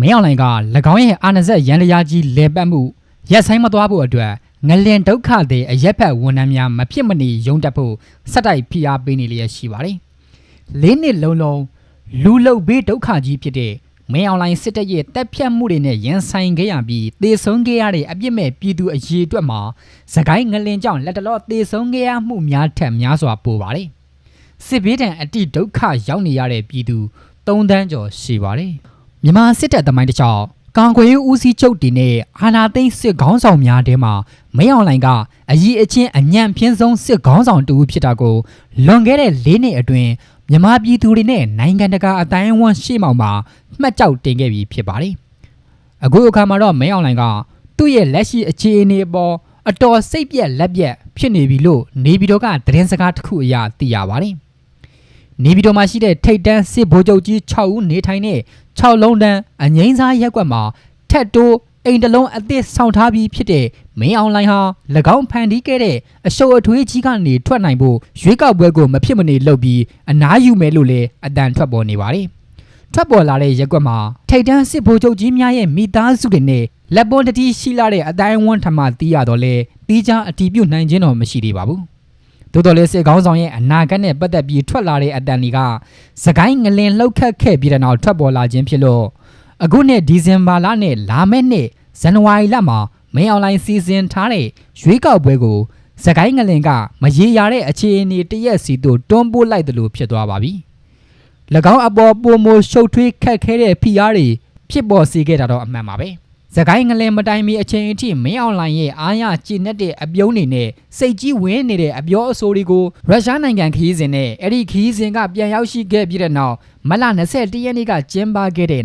မင်းအောင်လှိုင်က၎င်းရဲ့အာဏာစက်ရန်လျာကြီးလဲပတ်မှုရက်ဆိုင်မသွားဖို့အတွက်ငလင်ဒုက္ခတွေအရက်ဖက်ဝန်ထမ်းများမဖြစ်မနေရုံတက်ဖို့စက်တိုက်ဖိအားပေးနေလျက်ရှိပါတယ်။လေးနှစ်လုံးလုံးလူလုတ်ဘေးဒုက္ခကြီးဖြစ်တဲ့မင်းအောင်လှိုင်စစ်တပ်ရဲ့တက်ဖြတ်မှုတွေနဲ့ရင်ဆိုင်ခဲ့ရပြီးသေဆုံးခဲ့ရတဲ့အပြစ်မဲ့ပြည်သူအရေးအတွက်မှာစကိုင်းငလင်ကြောင့်လက်တလောသေဆုံးခဲ့ရမှုများထက်များစွာပိုပါတယ်။စစ်ဘေးဒဏ်အတိဒုက္ခရောက်နေရတဲ့ပြည်သူ၃တန်းကျော်ရှိပါတယ်။ မြန်မာစစ်တပ်သမိုင်းတစ်လျှောက်ကောင်ခွေဦးစီးချုပ်တီနဲ့အာနာသိန်းစစ်ခေါင်းဆောင်များတဲမှာမင်းအောင်လှိုင်ကအကြီးအချင်းအညံ့ပြင်းဆုံးစစ်ခေါင်းဆောင်တူဖြစ်တာကိုလွန်ခဲ့တဲ့၄နှစ်အတွင်းမြန်မာပြည်သူတွေနဲ့နိုင်ငံတကာအတိုင်းအဝန်းရှေ့မှောက်မှာမှတ်ကြောက်တင်ခဲ့ပြီးဖြစ်ပါတယ်။အခုအခါမှာတော့မင်းအောင်လှိုင်ကသူ့ရဲ့လက်ရှိအခြေအနေအပေါ်အတော်စိတ်ပြက်လက်ပြက်ဖြစ်နေပြီလို့နေပြည်တော်ကသတင်းစကားတစ်ခုအရသိရပါတယ်။နေပြည်တော်မှာရှိတဲ့ထိတ်တန်းစစ်ဗိုလ်ချုပ်ကြီး6ဦးနေထိုင်တဲ့ 6လုံးတန်းအငိမ့်စားရက်ကွက်မှာထက်တိုးအိမ်တလုံးအသစ်ဆောင်ထားပြီးဖြစ်တဲ့မင်းအောင်လှိုင်ဟာ၎င်းဖန်တီးခဲ့တဲ့အရှုပ်အထွေးကြီးကနေထွက်နိုင်ဖို့ရွေးကောက်ပွဲကိုမဖြစ်မနေလုပ်ပြီးအနားယူမယ်လို့လည်းအတန်ထွက်ပေါ်နေပါတယ်။ထွက်ပေါ်လာတဲ့ရက်ကွက်မှာထိတ်တန်းစစ်ဗိုလ်ချုပ်ကြီးများရဲ့မိသားစုတွေနဲ့လက်ပေါ်တတိရှိလာတဲ့အတိုင်းအဝန်းထမှတီးရတော့လေတီးခြားအတီးပြုတ်နိုင်ခြင်းတော့မရှိသေးပါဘူး။ သို့တော်လည်းစစ်ကောင်းဆောင်ရဲ့အနာဂတ်နဲ့ပတ်သက်ပြီးထွက်လာတဲ့အတန်တွေကစကိုင်းငလင်လှုပ်ခတ်ခဲ့ပြီးတဲ့နောက်ထွက်ပေါ်လာခြင်းဖြစ်လို့အခုနှစ်ဒီဇင်ဘာလနဲ့လာမယ့်နှစ်ဇန်နဝါရီလမှာမင်းအွန်လိုင်းစီစဉ်ထားတဲ့ရွေးကောက်ပွဲကိုစကိုင်းငလင်ကမရေရာတဲ့အခြေအနေတရက်စီသို့တွန်းပို့လိုက်တယ်လို့ဖြစ်သွားပါပြီ။၎င်းအပေါ်ပုံမရှုပ်ထွေးခတ်ခဲတဲ့ဖိအားတွေဖြစ်ပေါ်စေခဲ့တာတော့အမှန်ပါပဲ။ စကိုင်းငလင်မတိုင်မီအချိန်အထိမင်းအွန်လိုင်းရဲ့အားရကြည်နက်တဲ့အပြုံးတွေနဲ့စိတ်ကြီးဝင်းနေတဲ့အပြောအဆိုတွေကိုရုရှားနိုင်ငံခရီးစဉ်နဲ့အဲ့ဒီခရီးစဉ်ကပြန်ရောက်ရှိခဲ့ပြီးတဲ့နောက်မလ21ရက်နေ့ကကျင်းပခဲ့တဲ့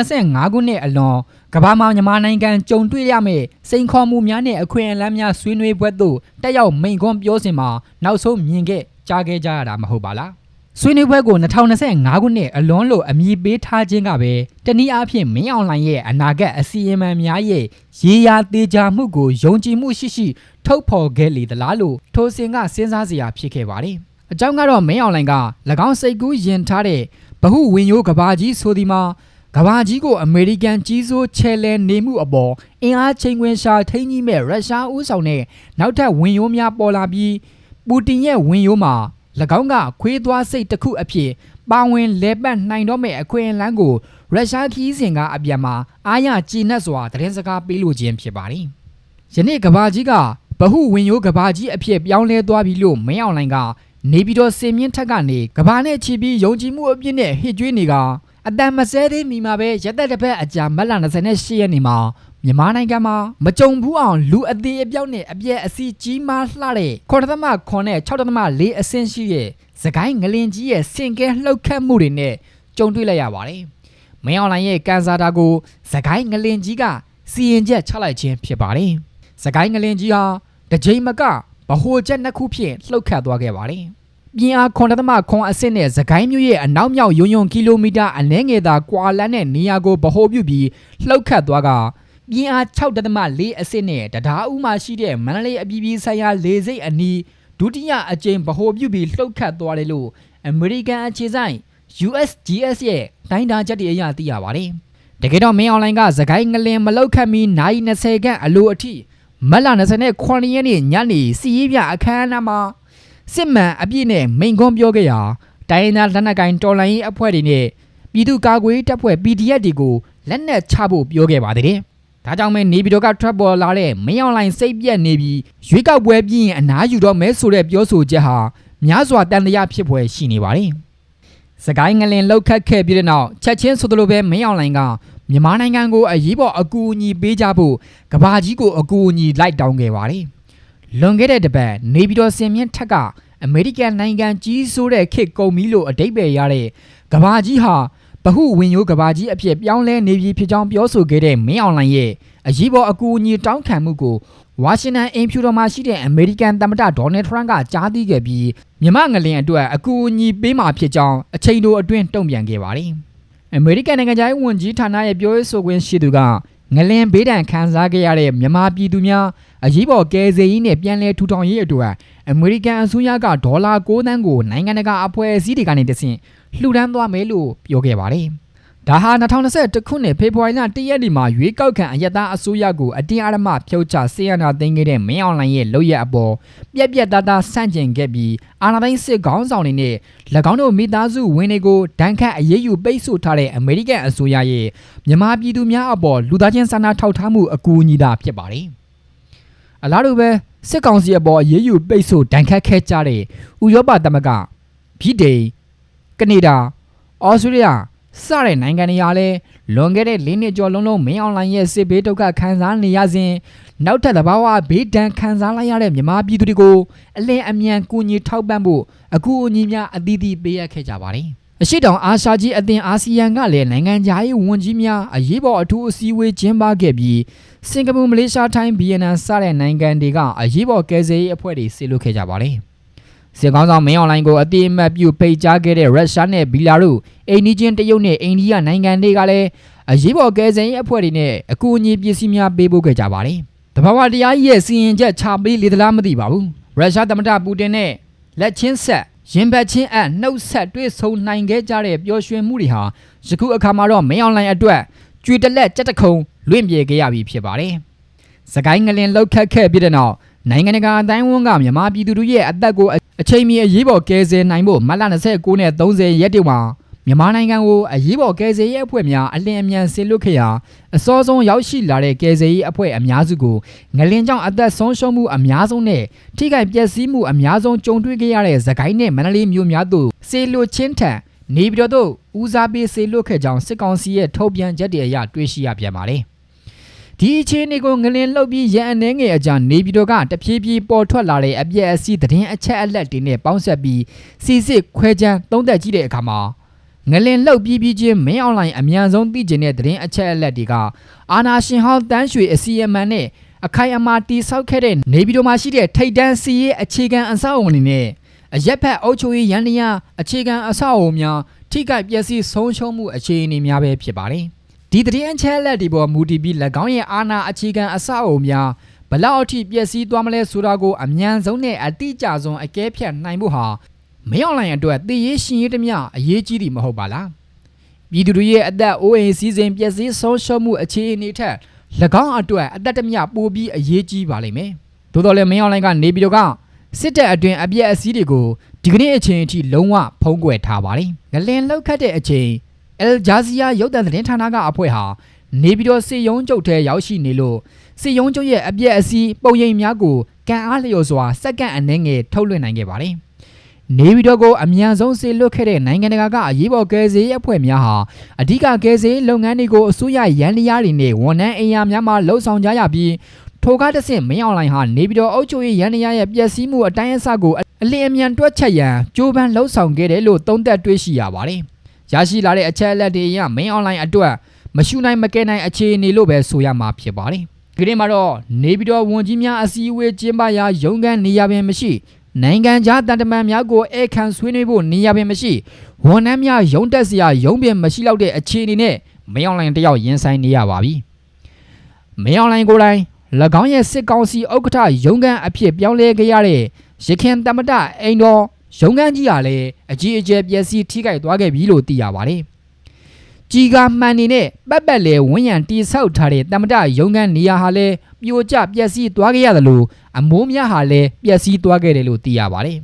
2025ခုနှစ်အလွန်ကမ္ဘာမှာမြန်မာနိုင်ငံကြုံတွေ့ရမယ့်စိန်ခေါ်မှုများနဲ့အခွင့်အလမ်းများဆွေးနွေးပွဲသို့တက်ရောက်မိန့်ခွန်းပြောစဉ်မှာနောက်ဆုံးမြင်ခဲ့ကြားခဲ့ကြရတာမဟုတ်ပါလား ဆွေးနွေးပွဲကို2025ခုနှစ်အလွန်လို့အမည်ပေးထားခြင်းကပဲတနည်းအားဖြင့်မင်းအွန်လိုင်းရဲ့အနာဂတ်အစီအမံများရဲ့ရေရာသေးချာမှုကိုယုံကြည်မှုရှိရှိထုတ်ဖော်ခဲ့လေသလားလို့ထိုစဉ်ကစဉ်းစားစရာဖြစ်ခဲ့ပါတယ်အကြောင်းကတော့မင်းအွန်လိုင်းက၎င်းစိတ်ကူးယင်ထားတဲ့ဗဟုဝင်ရိုးကဘာကြီးဆိုဒီမှာကဘာကြီးကိုအမေရိကန်ကြီးစိုးချဲလဲနေမှုအပေါ်အင်အားချိန်ခွင်ရှာထိန်းကြီးမဲ့ရုရှားဦးဆောင်တဲ့နောက်ထပ်ဝင်ရိုးများပေါ်လာပြီးပူတင်ရဲ့ဝင်ရိုးမှာ၎ င်းကခွေးသွားစိတ်တစ်ခုအဖြစ်ပါဝင်လဲပတ်နိုင်တော့မဲ့အခွင့်အလမ်းကိုရုရှားခီးစဉ်ကအပြန်မှာအားရကြည်နက်စွာသတင်းစကားပေးလိုခြင်းဖြစ်ပါတယ်။ယနေ့ကဘာကြီးကဗဟုဝင်ရိုးကဘာကြီးအဖြစ်ပြောင်းလဲသွားပြီလို့မင်းအောင်လိုင်ကနေပြည်တော်စင်မြင့်ထက်ကနေကဘာနဲ့ချီပြီးယုံကြည်မှုအပြည့်နဲ့ဟစ်ကြွေးနေကအတန်မဆဲသေးမီမှာပဲရက်သက်တစ်ဖက်အကြာမက်လာ28ရက်နေ့မှာ မြန်မာနိုင်ငံမှာမကြုံဘူးအောင်လူအသေးအပြောက်နဲ့အပြဲအစီကြီးမားလှတဲ့9.9နဲ့6.4အဆင့်ရှိတဲ့စကိုင်းငလင်ကြီးရဲ့စင်ကဲလှုပ်ခတ်မှုတွေနဲ့ကြုံတွေ့လိုက်ရပါတယ်။မင်းအွန်လိုင်းရဲ့ကန်ဆာတာကိုစကိုင်းငလင်ကြီးကစီရင်ချက်ချလိုက်ခြင်းဖြစ်ပါတယ်။စကိုင်းငလင်ကြီးဟာတစ်ချိန်မကဗဟိုချက်နှစ်ခုဖြင့်လှုပ်ခတ်သွားခဲ့ပါတယ်။ပြင်းအား9.9ခွန်အဆင့်နဲ့သခိုင်းမြို့ရဲ့အနောက်မြောက်ယွံယွံကီလိုမီတာအနည်းငယ်သာကွာလန်းတဲ့နေရာကိုဗဟိုပြုပြီးလှုပ်ခတ်သွားက ပြင်းအား6.4အဆင့်နဲ့တရားဥမှရှိတဲ့မန္တလေးအပြည်ပြည်ဆိုင်ရာလေဆိပ်အနီးဒုတိယအကြိမ်ဗဟိုပြုပြီးလှုပ်ခတ်သွားတယ်လို့အမေရိကန်အခြေစိုက် USGS ရဲ့တိုင်းတာချက်တွေအရသိရပါတယ်။တကယ်တော့မင်းအွန်လိုင်းကသခိုင်းငလင်မလောက်ခတ်မီနိုင်20ခန့်အလိုအထိမလ29ရက်နေ့ညနေစီးရီးပြအခမ်းအနားမှာစစ်မှန်အပြည့်နဲ့မိန်ကွန်းပြောခဲ့ရာတိုင်းသားလက်နက်ကိုင်တော်လှန်ရေးအဖွဲ့တွေနဲ့ပြည်သူ့ကာကွယ်တပ်ဖွဲ့ PDF တွေကိုလက်နက်ချဖို့ပြောခဲ့ပါသေးတယ်။ ဒါကြောင့်မဲနေပြည်တော်ကထွက်ပေါ်လာတဲ့မင်းအွန်လိုင်းစိတ်ပြက်နေပြီးရွေးကောက်ပွဲပြီးရင်အနားယူတော့မဲဆိုတဲ့ပြောဆိုချက်ဟာများစွာတန်တရားဖြစ်ပွဲရှိနေပါတယ်။စကိုင်းငလင်လောက်ခတ်ခဲ့ပြီးတဲ့နောက်ချက်ချင်းဆိုသလိုပဲမင်းအွန်လိုင်းကမြန်မာနိုင်ငံကိုအရေးပေါ်အကူအညီပေးကြဖို့ကဘာကြီးကိုအကူအညီလိုက်တောင်းခဲ့ပါတယ်။လွန်ခဲ့တဲ့တပတ်နေပြည်တော်စင်မြင့်ထက်ကအမေရိကန်နိုင်ငံကြီးဆိုးတဲ့ခေတ်ကုန်ပြီလို့အတိတ်ပဲရတဲ့ကဘာကြီးဟာ ဗဟုဝင်ရိုးကဘာကြီးအဖြစ်ပြောင်းလဲနေပြီဖြစ်ကြောင်းပြောဆိုခဲ့တဲ့မင်းအွန်လိုင်းရဲ့အရေးပေါ်အကူအညီတောင်းခံမှုကိုဝါရှင်တန်အင်ဖြူတော်မှာရှိတဲ့အမေရိကန်သမ္မတဒေါ်နယ်ထရန့်ကကြားသိခဲ့ပြီးမြမငလင်အတွက်အကူအညီပေးမှာဖြစ်ကြောင်းအချိန်တိုအတွင်းတုံ့ပြန်ခဲ့ပါတယ်။အမေရိကန်နိုင်ငံသားဝန်ကြီးဌာနရဲ့ပြောရေးဆိုခွင့်ရှိသူက ငလင်ဘေးဒဏ်ခံစားခဲ့ရတဲ့မြန်မာပြည်သူများအရေးပေါ်ကယ်ဆယ်ရေးနဲ့ပြန်လည်ထူထောင်ရေးအတွက်အမေရိကန်အစိုးရကဒေါ်လာ9သန်းကိုနိုင်ငံတကာအဖွဲ့အစည်းတွေကနေတဆင့်လှူဒန်းသွားမယ်လို့ပြောခဲ့ပါတယ်။ ဒါဟာ2021ခုနှစ်ဖေဖော်ဝါရီလ1ရက်နေ့မှာရွေးကောက်ခံအယက်သားအစိုးရကိုအတင်းအဓမ္မဖြုတ်ချဆေးရနာသိမ်းခဲ့တဲ့မင်းအောင်လှိုင်ရဲ့လုပ်ရက်အပေါ်ပြက်ပြက်သားသားဆန့်ကျင်ခဲ့ပြီးအာဏာသိမ်းစစ်ခေါင်းဆောင်တွေနဲ့၎င်းတို့မိသားစုဝင်တွေကိုဒဏ်ခတ်အရေးယူပိတ်ဆို့ထားတဲ့အမေရိကန်အစိုးရရဲ့မြန်မာပြည်သူများအပေါ်လူသားချင်းစာနာထောက်ထားမှုအကူအညီသာဖြစ်ပါတယ်။အလားတူပဲစစ်ကောင်စီအပေါ်အရေးယူပိတ်ဆို့ဒဏ်ခတ်ခဲ့ကြတဲ့ဥရောပသမဂ္ဂဗြိတိန်ကနေဒါဩစတြေးလျ စတဲ့နိုင်ငံတွေဟာလည်းလွန်ခဲ့တဲ့၄နှစ်ကျော်လုံးလုံးမင်းအွန်လိုင်းရဲ့စစ်ဘေးဒုက္ခခံစားနေရစဉ်နောက်ထပ်သဘာဝဘေးဒဏ်ခံစားလိုက်ရတဲ့မြန်မာပြည်သူတွေကိုအလင်းအမြန်ကူညီထောက်ပံ့ဖို့အကူအညီများအသီးသီးပေးအပ်ခဲ့ကြပါတယ်။အရှိတောင်အာရှကြီးအသင်းအာဆီယံကလည်းနိုင်ငံခြားရေးဝန်ကြီးများအရေးပေါ်အထူးအစည်းအဝေးကျင်းပခဲ့ပြီးစင်ကာပူမလေးရှားထိုင်းဗီယက်နမ်စတဲ့နိုင်ငံတွေကအရေးပေါ်ကယ်ဆယ်ရေးအဖွဲ့တွေဆီလွှတ်ခဲ့ကြပါတယ်။ စစ်ကောင်းဆောင်မင်းအွန်လိုင်းကိုအတိအမှတ်ပြုဖိတ်ကြားခဲ့တဲ့ရုရှားနဲ့ဘီလာရုအိန္ဒိချင်းတရုတ်နဲ့အိန္ဒိယနိုင်ငံတွေကလည်းအရေးပေါ်ကယ်ဆယ်ရေးအဖွဲ့တွေနဲ့အကူအညီပစ္စည်းများပေးပို့ခဲ့ကြပါတယ်။တဘာဝတရားကြီးရဲ့စီရင်ချက်ချပေးလေသလားမသိပါဘူး။ရုရှားသမ္မတပူတင်နဲ့လက်ချင်းဆက်ရင်ဘတ်ချင်းအနှုတ်ဆက်တွေ့ဆုံနိုင်ခဲ့ကြတဲ့ပျော်ရွှင်မှုတွေဟာယခုအခါမှာတော့မင်းအွန်လိုင်းအတွက်ကြွေတလက်ကြက်တခုံလွင့်ပြေခဲ့ရပြီဖြစ်ပါတယ်။စကိုင်းငလင်လောက်ခတ်ခဲ့ပြီးတဲ့နောက် နိုင်ငံတကာအတိုင်းအဝန်ကမြန်မာပြည်သူတို့ရဲ့အသက်ကိုအချိန်မီအရေးပေါ်ကယ်ဆယ်နိုင်ဖို့မတ်လ29နဲ့30ရက်တွေမှာမြန်မာနိုင်ငံကိုအရေးပေါ်ကယ်ဆယ်ရေးအဖွဲ့များအလင်းအမြန်ဆင်လွတ်ခဲ့ရာအစောဆုံးရောက်ရှိလာတဲ့ကယ်ဆယ်ရေးအဖွဲ့အများစုကိုငလင်ကြောင့်အသက်ဆုံးရှုံးမှုအများဆုံးနဲ့ထိခိုက်ပျက်စီးမှုအများဆုံးကြုံတွေ့ခဲ့ရတဲ့သခိုင်းနဲ့မန္တလေးမြို့များသို့ဆေလွတ်ချင်းထံနေပြည်တော်သို့ဦးစားပေးဆေလွတ်ခဲ့ကြောင်းစစ်ကောင်စီရဲ့ထုတ်ပြန်ချက်တွေအရတွေ့ရှိရပြန်ပါတယ်။ ဒီအခြေအနေကိုငလင်လှုပ်ပြီးရန်အနေငယ်အကြနေပြည်တော်ကတဖြည်းဖြည်းပေါ်ထွက်လာတဲ့အပြည့်အစည်းသတင်းအချက်အလက်တွေနဲ့ပေါင်းဆက်ပြီးစီစစ်ခွဲချမ်းသုံးသက်ကြည့်တဲ့အခါမှာငလင်လှုပ်ပြီးပြီးချင်းမင်းအွန်လိုင်းအမြန်ဆုံးသိကျင်တဲ့သတင်းအချက်အလက်တွေကအာနာရှင်ဟောင်းတန်းရွှေအစီအမံနဲ့အခိုင်အမာတီဆောက်ခဲ့တဲ့နေပြည်တော်မှာရှိတဲ့ထိတ်တန်းစီရေးအခြေခံအဆောက်အုံတွေနဲ့အရက်ဖက်အုပ်ချုပ်ရေးရန်တရားအခြေခံအဆောက်အုံများထိခိုက်ပျက်စီးဆုံးရှုံးမှုအခြေအနေများပဲဖြစ်ပါတယ်။ ဒီသတင်းအချက်လက်တွေပေါ်မူတည်ပြီး၎င်းရဲ့အာဏာအခြေခံအဆောက်အအုံများဘလောက်အထိပျက်စီးသွားမလဲဆိုတာကိုအမြန်ဆုံးနဲ့အတိအကျဆုံးအကဲဖြတ်နိုင်ဖို့ဟာမင်းအွန်လိုင်းအတွက်တည်ရေးရှင်ရေးတမျှအရေးကြီးတယ်မဟုတ်ပါလားပြည်သူတွေရဲ့အသက်အိုးအိမ်စီစဉ်ပျက်စီးဆုံးရှုံးမှုအခြေအနေထက်၎င်းအတွက်အသက်တမျှပိုပြီးအရေးကြီးပါလိမ့်မယ်သို့တော်လည်းမင်းအွန်လိုင်းကနေပြီးတော့ကစစ်တပ်အတွင်းအပြည့်အစည်းတွေကိုဒီကနေ့အချိန်အထိလုံးဝဖုံးကွယ်ထားပါတယ်ငလင်လောက်ခတ်တဲ့အချိန် အယ်ဂျာဇီယာရုပ်သံသတင်းဌာနကအဖွဲ့ဟာနေပြည်တော်စစ်ရုံးချုပ်ထဲရောက်ရှိနေလို့စစ်ရုံးချုပ်ရဲ့အပြည့်အစည်းပုံရိပ်များကိုကန်အားလျော်စွာစက္ကန့်အနည်းငယ်ထုတ်လွှင့်နိုင်ခဲ့ပါတယ်။နေပြည်တော်ကိုအမြန်ဆုံးဆေလွတ်ခဲ့တဲ့နိုင်ငံတကာကအရေးပေါ်ကယ်ဆယ်ရေးအဖွဲ့များဟာအ धिक ကယ်ဆယ်ရေးလုပ်ငန်းတွေကိုအစိုးရရန်တရားတွေနဲ့ဝန်ထမ်းအင်အားများမှလှုပ်ဆောင်ကြရပြီးထိုကားတစ်ဆင့်မင်းအွန်လိုင်းဟာနေပြည်တော်အုပ်ချုပ်ရေးရန်တရားရဲ့ပျက်စီးမှုအတိုင်းအဆကိုအလင်းအမြန်တွက်ချက်ရန်ကြိုးပမ်းလှုပ်ဆောင်ခဲ့တယ်လို့သုံးသပ်တွေ့ရှိရပါတယ်။ ရရှိလာတဲ့အချက်အလက်တွေအရ main online အတွက်မရှုနိုင်မကဲနိုင်အခြေအနေလို့ပဲဆိုရမှာဖြစ်ပါတယ်။ဒီနေ့မှာတော့နေပြည်တော်ဝန်ကြီးများအစည်းအဝေးကျင်းပရာရုံးခန်းနေရာပင်မရှိနိုင်ငံခြားတန်တမန်များကိုဧကန်ဆွေးနွေးဖို့နေရာပင်မရှိဝန်ထမ်းများရုံးတက်စရာရုံးပင်မရှိတော့တဲ့အခြေအနေနဲ့မင်းအွန်လိုင်းတယောက်ရင်ဆိုင်နေရပါပြီ။မင်းအွန်လိုင်းကိုယ်တိုင်၎င်းရဲ့စစ်ကောင်စီဥက္ကဋ္ဌရုံးခန်းအဖြစ်ပြောင်းလဲခဲ့ရတဲ့ရခင်တမတအိမ်တော် ရုံးခန်းကြီးဟာလည်းအကြီးအကျယ်ပျက်စီးထိခိုက်သွားခဲ့ပြီလို့သိရပါတယ်။ကြီးကမှန်နေတဲ့ပတ်ပတ်လေဝန်းရံတိဆောက်ထားတဲ့တမတရုံးခန်းနေရာဟာလည်းပြိုကျပျက်စီးသွားခဲ့ရတယ်လို့အမိုးများဟာလည်းပျက်စီးသွားခဲ့တယ်လို့သိရပါတယ်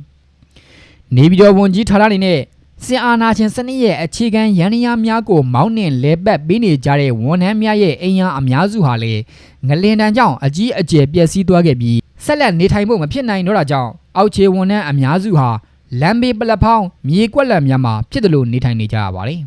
။နေပြည်တော်ဝန်ကြီးဌာနအနေနဲ့စင်အာနာရှင်စနစ်ရဲ့အခြေခံရန်ရာများကိုမောင်းနှင်လဲပတ်ပေးနေကြတဲ့ဝန်ထမ်းများရဲ့အိမ်ယာအများစုဟာလည်းငလင်တန်ကြောင့်အကြီးအကျယ်ပျက်စီးသွားခဲ့ပြီးဆက်လက်နေထိုင်ဖို့မဖြစ်နိုင်တော့တာကြောင့်အောက်ခြေဝန်ထမ်းအများစုဟာ လမ်းဘေးပလက်ဖောင်းမြေကွက်လက်များမှာဖြစ်တယ်လို့နေထိုင်နေကြရပါတယ်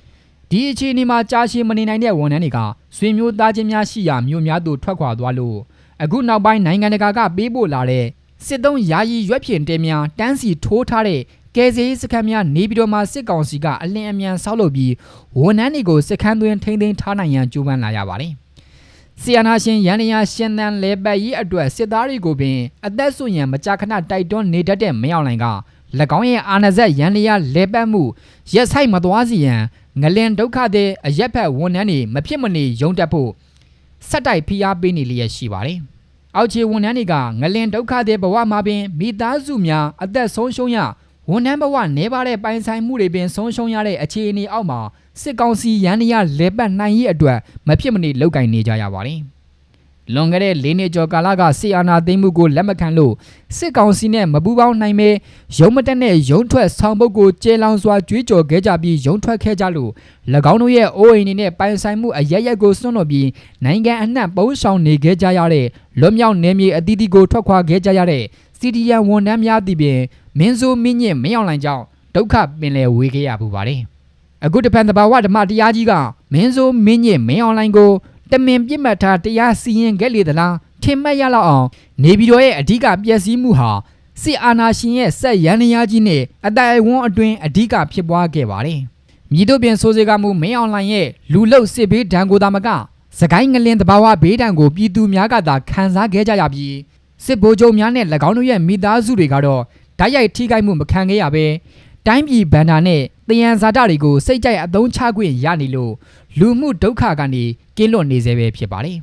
။ဒီအခြေအနေမှာကြာရှည်မနေနိုင်တဲ့ဝန်ထမ်းတွေကဆွေမျိုးသားချင်းများရှိရာမြို့များသို့ထွက်ခွာသွားလို့အခုနောက်ပိုင်းနိုင်ငံတကာကပေးပို့လာတဲ့စစ်သုံးယာယီရွက်ဖြင့်တဲများတန်းစီထိုးထားတဲ့ကယ်ဆယ်ရေးစခန်းများနေပြည်တော်မှာစစ်ကောင်စီကအလင်းအမြန်ဆောက်လုပ်ပြီးဝန်ထမ်းတွေကိုစစ်ခန်းသွင်းထိန်းသိမ်းထားနိုင်ရန်ကြိုးပမ်းလာရပါတယ်။ဆီယနာရှင်ရန်ရရှင်သန်လဲပတ်ရေးအတွက်စစ်သားတွေကိုပင်အသက်ဆွရန်မကြာခဏတိုက်တွန်းနေတတ်တဲ့မင်းအောင်လှိုင်က၎ င်းရဲ့အာဏာဇက်ရန်လျာလဲပတ်မှုရက်ဆိုင်မသွားစီရန်ငလင်ဒုက္ခတဲ့အရက်ဖက်ဝန်ထမ်းတွေမဖြစ်မနေယုံတက်ဖို့စက်တိုက်ဖိအားပေးနေလျက်ရှိပါတယ်။အောက်ခြေဝန်ထမ်းတွေကငလင်ဒုက္ခတဲ့ဘဝမှာပင်မိသားစုများအသက်ဆုံးရှုံးရဝဝန်ထမ်းဘဝနေပါတဲ့ပိုင်ဆိုင်မှုတွေပင်ဆုံးရှုံးရတဲ့အခြေအနေအောက်မှာစစ်ကောင်စီရန်ရလဲပတ်နိုင်ရေးအတွက်မဖြစ်မနေလောက်ကင်နေကြရပါတယ်။ လွန်ခဲ့တဲ့၄နှစ်ကျော်ကာလကဆီအာနာသိမ်းမှုကိုလက်မခံလို့စစ်ကောင်စီနဲ့မပူးပေါင်းနိုင်ပဲရုံးမတက်နဲ့ရုံးထွက်ဆောင်ပုတ်ကိုကျေလောင်စွာကြွေးကြော်ခဲ့ကြပြီးရုံးထွက်ခဲ့ကြလို့၎င်းတို့ရဲ့အိုးအိမ်တွေနဲ့ပိုင်ဆိုင်မှုအရရက်ကိုစွန့်လွတ်ပြီးနိုင်ငံအနှံ့ပုံးဆောင်နေခဲ့ကြရတဲ့လွတ်မြောက်နေမြေအသီးသီးကိုထွက်ခွာခဲ့ကြရတဲ့စီဒီယန်ဝန်ထမ်းများသည်ပင်မင်းဆိုးမင်းညစ်မင်းအောင်လိုင်ကြောင့်ဒုက္ခပင်လယ်ဝေခဲ့ရပူပါတယ်။အခုတပံတဘာဝဓမ္မတရားကြီးကမင်းဆိုးမင်းညစ်မင်းအောင်လိုင်ကို တမင်ပြစ်မှတ်ထားတရားစီရင်ခဲ့လေသလားထင်မှတ်ရလောက်အောင်နေပြည်တော်ရဲ့အဓိကပျက်စီးမှုဟာစစ်အာဏာရှင်ရဲ့ဆက်ရန်ရရားကြီးနဲ့အတိုင်အဝန်းအတွင်းအဓိကဖြစ်ပွားခဲ့ပါတယ်။မြည်တို့ပြင်ဆိုစေကမှုမင်းအောင်လိုင်ရဲ့လူလုတ်စစ်ဘေးဒဏ်ကိုသာမကစကိုင်းငလင်တဘာဝဘေးဒဏ်ကိုပြည်သူများကသာခံစားခဲ့ကြရပြီးစစ်ဗိုလ်ချုပ်များနဲ့၎င်းတို့ရဲ့မိသားစုတွေကတော့ဓာတ်ရိုက်ထိခိုက်မှုမခံခဲ့ရပဲ တိုင်းပြည်ဗန္ဒာနဲ့တယံဇာတတွေကိုစိတ်ကြိုက်အသုံးချခွင့်ရနေလို့လူမှုဒုက္ခကနေကင်းလွတ်နေစေပဲဖြစ်ပါတယ်